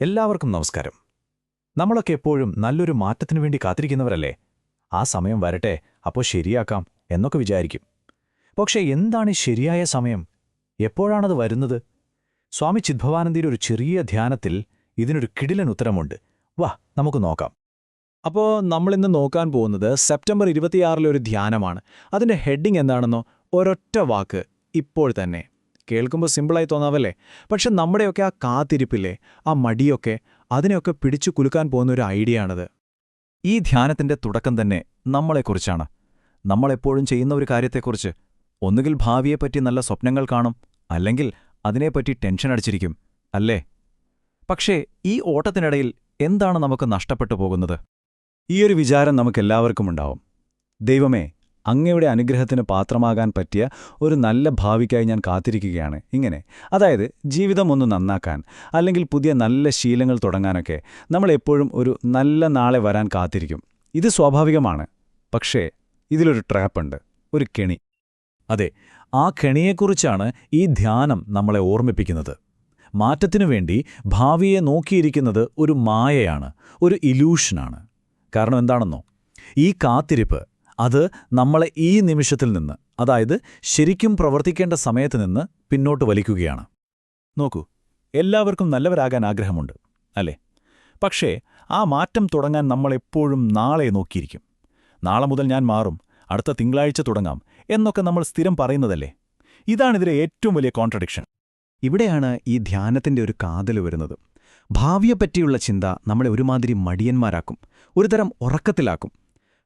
എല്ലാവർക്കും നമസ്കാരം. നമ്മളൊക്കെ എപ്പോഴും നല്ലൊരു മാറ്റത്തിനു വേണ്ടി കാത്തിരിക്കുന്നവരല്ലേ? ആ സമയം വരട്ടെ അപ്പോൾ ശരിയാക്കാം എന്നൊക്കെ വിചാരിക്കും. പക്ഷേ എന്താണ് ശരിയായ സമയം? എപ്പോഴാണത് വരുന്നത്? സ്വാമി ചിദ്ഭവാനന്ദിയുടെ ഒരു ചെറിയ ധ്യാനത്തിൽ ഇതിനൊരു കിടിലൻ ഉത്തരമുണ്ട്. വാ നമുക്ക് നോക്കാം. അപ്പോൾ നമ്മളിന്ന് നോക്കാൻ പോകുന്നത് സെപ്റ്റംബർ ഇരുപത്തിയാറിലെ ഒരു ധ്യാനമാണ്. അതിന്റെ ഹെഡിങ് എന്താണെന്നോ ഒരൊറ്റ വാക്ക് ഇപ്പോൾ തന്നെ. കേൾക്കുമ്പോൾ സിമ്പിളായി തോന്നാവല്ലേ? പക്ഷെ നമ്മുടെയൊക്കെ ആ കാത്തിരിപ്പില്ലേ ആ മടിയൊക്കെ അതിനെയൊക്കെ പിടിച്ചു കുലുക്കാൻ പോകുന്ന ഒരു ഐഡിയ ആണത് ഈ ധ്യാനത്തിന്റെ തുടക്കം തന്നെ നമ്മളെക്കുറിച്ചാണ്. നമ്മളെപ്പോഴും ചെയ്യുന്ന ഒരു കാര്യത്തെക്കുറിച്ച്. ഒന്നുകിൽ ഭാവിയെപ്പറ്റി നല്ല സ്വപ്നങ്ങൾ കാണും അല്ലെങ്കിൽ അതിനെപ്പറ്റി ടെൻഷൻ അടിച്ചിരിക്കും അല്ലേ? പക്ഷേ ഈ ഓട്ടത്തിനിടയിൽ എന്താണ് നമുക്ക് നഷ്ടപ്പെട്ടു പോകുന്നത്? ഈയൊരു വിചാരം നമുക്കെല്ലാവർക്കും ഉണ്ടാവും. ദൈവമേ അങ്ങയുടെ അനുഗ്രഹത്തിന് പാത്രമാകാൻ പറ്റിയ ഒരു നല്ല ഭാവിക്കായി ഞാൻ കാത്തിരിക്കുകയാണ്. ഇങ്ങനെ. അതായത് ജീവിതം ഒന്ന് നന്നാക്കാൻ അല്ലെങ്കിൽ പുതിയ നല്ല ശീലങ്ങൾ തുടങ്ങാനൊക്കെ നമ്മൾ എപ്പോഴും ഒരു നല്ല നാളെ വരാൻ കാത്തിരിക്കും. ഇത് സ്വാഭാവികമാണ്. പക്ഷേ ഇതിലൊരു ട്രാപ്പുണ്ട്. ഒരു കെണി. അതെ ആ കെണിയെക്കുറിച്ചാണ് ഈ ധ്യാനം നമ്മളെ ഓർമ്മിപ്പിക്കുന്നത്. മാറ്റത്തിനു വേണ്ടി ഭാവിയെ നോക്കിയിരിക്കുന്നത് ഒരു മായയാണ് ഒരു ഇലൂഷനാണ്. കാരണം എന്താണെന്നോ? ഈ കാത്തിരിപ്പ് അത് നമ്മളെ ഈ നിമിഷത്തിൽ നിന്ന് അതായത് ശരിക്കും പ്രവർത്തിക്കേണ്ട സമയത്ത് നിന്ന് പിന്നോട്ട് വലിക്കുകയാണ്. നോക്കൂ എല്ലാവർക്കും നല്ലവരാകാൻ ആഗ്രഹമുണ്ട് അല്ലേ? പക്ഷേ ആ മാറ്റം തുടങ്ങാൻ നമ്മളെപ്പോഴും നാളെ നോക്കിയിരിക്കും. നാളെ മുതൽ ഞാൻ മാറും അടുത്ത തിങ്കളാഴ്ച തുടങ്ങാം എന്നൊക്കെ നമ്മൾ സ്ഥിരം പറയുന്നതല്ലേ? ഇതാണിതിലെ ഏറ്റവും വലിയ കോൺട്രഡിക്ഷൻ. ഇവിടെയാണ് ഈ ധ്യാനത്തിന്റെ ഒരു കാതൽ വരുന്നത്. ഭാവിയെപ്പറ്റിയുള്ള ചിന്ത നമ്മളെ ഒരുമാതിരി മടിയന്മാരാക്കും ഒരുതരം ഉറക്കത്തിലാക്കും.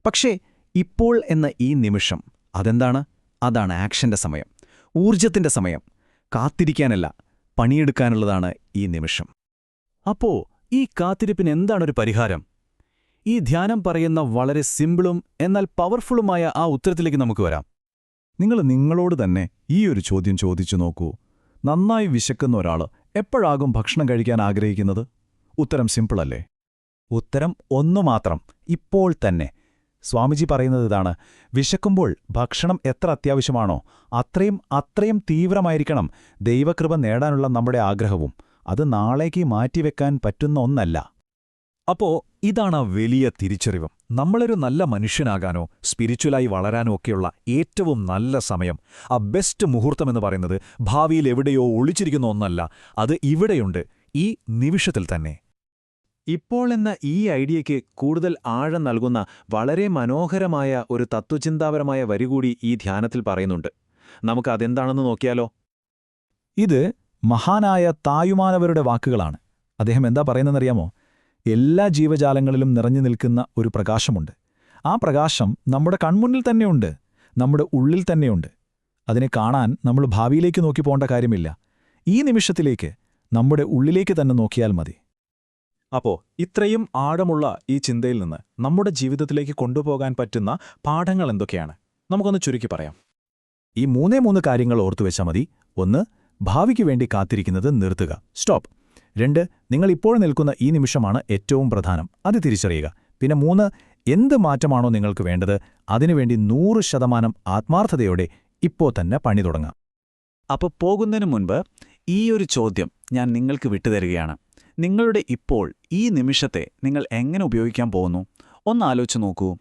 പക്ഷേ ഇപ്പോൾ എന്ന ഈ നിമിഷം അതെന്താണ്? അതാണ് ആക്ഷന്റെ സമയം. ഊർജത്തിന്റെ സമയം. കാത്തിരിക്കാനല്ല പണിയെടുക്കാനുള്ളതാണ് ഈ നിമിഷം. അപ്പോ ഈ കാത്തിരിപ്പിന് എന്താണൊരു പരിഹാരം? ഈ ധ്യാനം പറയുന്ന വളരെ സിമ്പിളും എന്നാൽ പവർഫുള്ളുമായ ആ ഉത്തരത്തിലേക്ക് നമുക്ക് വരാം. നിങ്ങൾ നിങ്ങളോട് തന്നെ ഈ ഒരു ചോദ്യം ചോദിച്ചു നോക്കൂ. നന്നായി വിശക്കുന്ന ഒരാൾ എപ്പോഴാകും ഭക്ഷണം കഴിക്കാൻ ആഗ്രഹിക്കുന്നത്? ഉത്തരം സിമ്പിളല്ലേ? ഉത്തരം ഒന്നു മാത്രം ഇപ്പോൾ തന്നെ. സ്വാമിജി പറയുന്നത് ഇതാണ്. വിശക്കുമ്പോൾ ഭക്ഷണം എത്ര അത്യാവശ്യമാണോ അത്രയും അത്രയും തീവ്രമായിരിക്കണം ദൈവകൃപ നേടാനുള്ള നമ്മുടെ ആഗ്രഹവും. അത് നാളേക്ക് മാറ്റിവെക്കാൻ പറ്റുന്ന ഒന്നല്ല. അപ്പോ ഇതാണ് വലിയ തിരിച്ചറിവും. നമ്മളൊരു നല്ല മനുഷ്യനാകാനോ സ്പിരിച്വലായി വളരാനോ ഒക്കെയുള്ള ഏറ്റവും നല്ല സമയം. ആ ബെസ്റ്റ് മുഹൂർത്തമെന്ന് പറയുന്നത് ഭാവിയിൽ എവിടെയോ ഒളിച്ചിരിക്കുന്ന ഒന്നല്ല. അത് ഇവിടെയുണ്ട്. ഈ നിമിഷത്തിൽ തന്നെ. ഇപ്പോൾ എന്ന ഈ ഐഡിയയ്ക്ക് കൂടുതൽ ആഴം നൽകുന്ന വളരെ മനോഹരമായ ഒരു തത്വചിന്താപരമായ വരി കൂടി ഈ ധ്യാനത്തിൽ പറയുന്നുണ്ട്. നമുക്ക് അതെന്താണെന്ന് നോക്കിയാലോ? ഇത് മഹാനായ തായുമാനവരുടെ വാക്കുകളാണ്. അദ്ദേഹം എന്താ പറയുന്നതെന്നറിയാമോ? എല്ലാ ജീവജാലങ്ങളിലും നിറഞ്ഞു നിൽക്കുന്ന ഒരു പ്രകാശമുണ്ട്. ആ പ്രകാശം നമ്മുടെ കൺമുന്നിൽ തന്നെയുണ്ട്. നമ്മുടെ ഉള്ളിൽ തന്നെയുണ്ട്. അതിനെ കാണാൻ നമ്മൾ ഭാവിയിലേക്ക് നോക്കി പോകേണ്ട കാര്യമില്ല. ഈ നിമിഷത്തിലേക്ക് നമ്മുടെ ഉള്ളിലേക്ക് തന്നെ നോക്കിയാൽ മതി. അപ്പോ ഇത്രയും ആഴമുള്ള ഈ ചിന്തയിൽ നിന്ന് നമ്മുടെ ജീവിതത്തിലേക്ക് കൊണ്ടുപോകാൻ പറ്റുന്ന പാഠങ്ങൾ എന്തൊക്കെയാണ്? നമുക്കൊന്ന് ചുരുക്കി പറയാം. ഈ മൂന്നേ മൂന്ന് കാര്യങ്ങൾ ഓർത്തുവെച്ചാൽ മതി. ഒന്ന് ഭാവിക്ക് വേണ്ടി കാത്തിരിക്കുന്നത് നിർത്തുക. സ്റ്റോപ്പ്. രണ്ട് നിങ്ങൾ ഇപ്പോൾ നിൽക്കുന്ന ഈ നിമിഷമാണ് ഏറ്റവും പ്രധാനം. അത് തിരിച്ചറിയുക. പിന്നെ മൂന്ന് എന്ത് മാറ്റമാണോ നിങ്ങൾക്ക് വേണ്ടത് അതിനുവേണ്ടി നൂറ് ശതമാനം ആത്മാർത്ഥതയോടെ ഇപ്പോൾ തന്നെ പണി തുടങ്ങാം. അപ്പോൾ പോകുന്നതിന് മുൻപ് ഈ ഒരു ചോദ്യം ഞാൻ നിങ്ങൾക്ക് വിട്ടുതരികയാണ്. നിങ്ങളുടെ ഇപ്പോൾ ഈ നിമിഷത്തെ നിങ്ങൾ എങ്ങനെ ഉപയോഗിക്കാൻ പോകുന്നു? ഒന്ന് ആലോചിച്ച് നോക്കൂ.